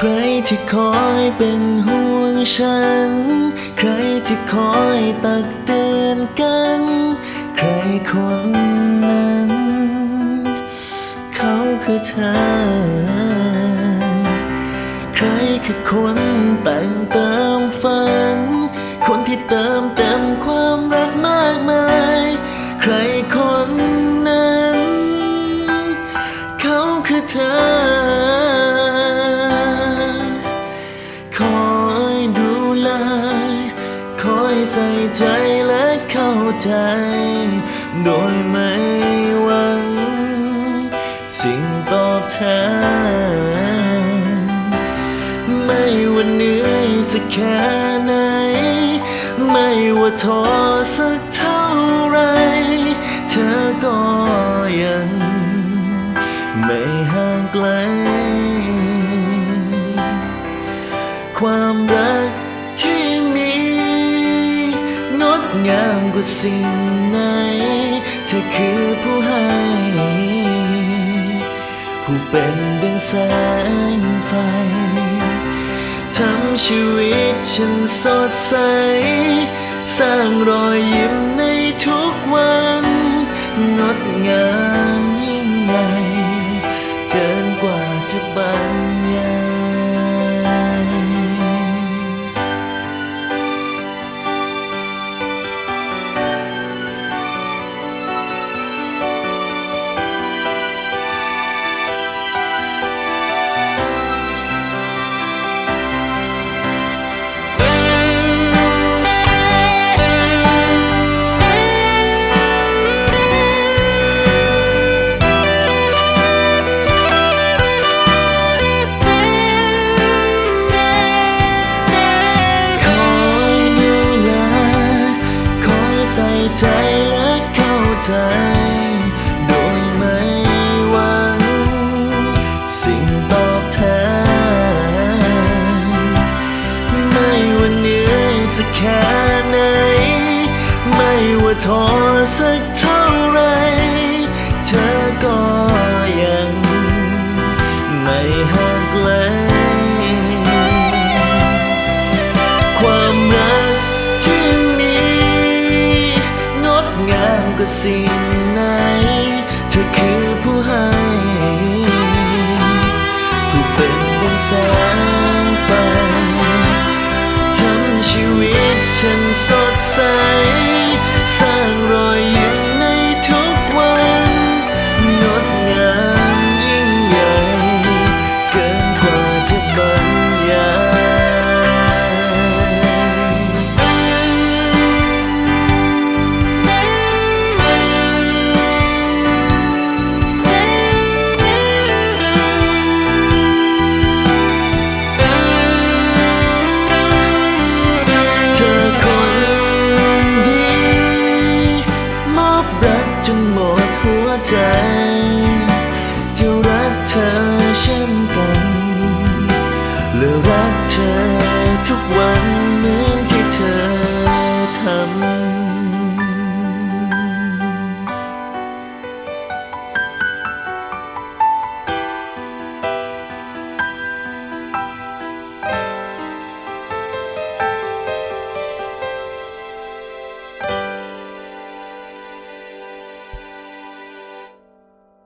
ใครที่คอยเป็นห่วงฉัน ใครที่คอยตักเตือนกัน ใครคนนั้น เขาคือเธอ ใครคือคนแต่งเติมฝัน คนที่เติมเต็มความรัก ใจ โดยไม่หวัง สิ่งตอบแทน ไม่ว่าเหนื่อยสักแค่ไหน ไม่ว่าท้อสักเท่าไร เธอก็ยัง ไม่ห่างไกล ความรัก งดงามกว่าสิ่งไหน เธอคือผู้ให้ ผู้เป็นดังแสงไฟ ทำชีวิตฉันสดใส สร้างรอยยิ้มในทุกวัน งดงาม แค่ไหน ไม่ว่าท้อสักเท่าไร เธอก็ยังไม่หักแลความรักที่มี งดงามกว่าสิ่ง หัวใจ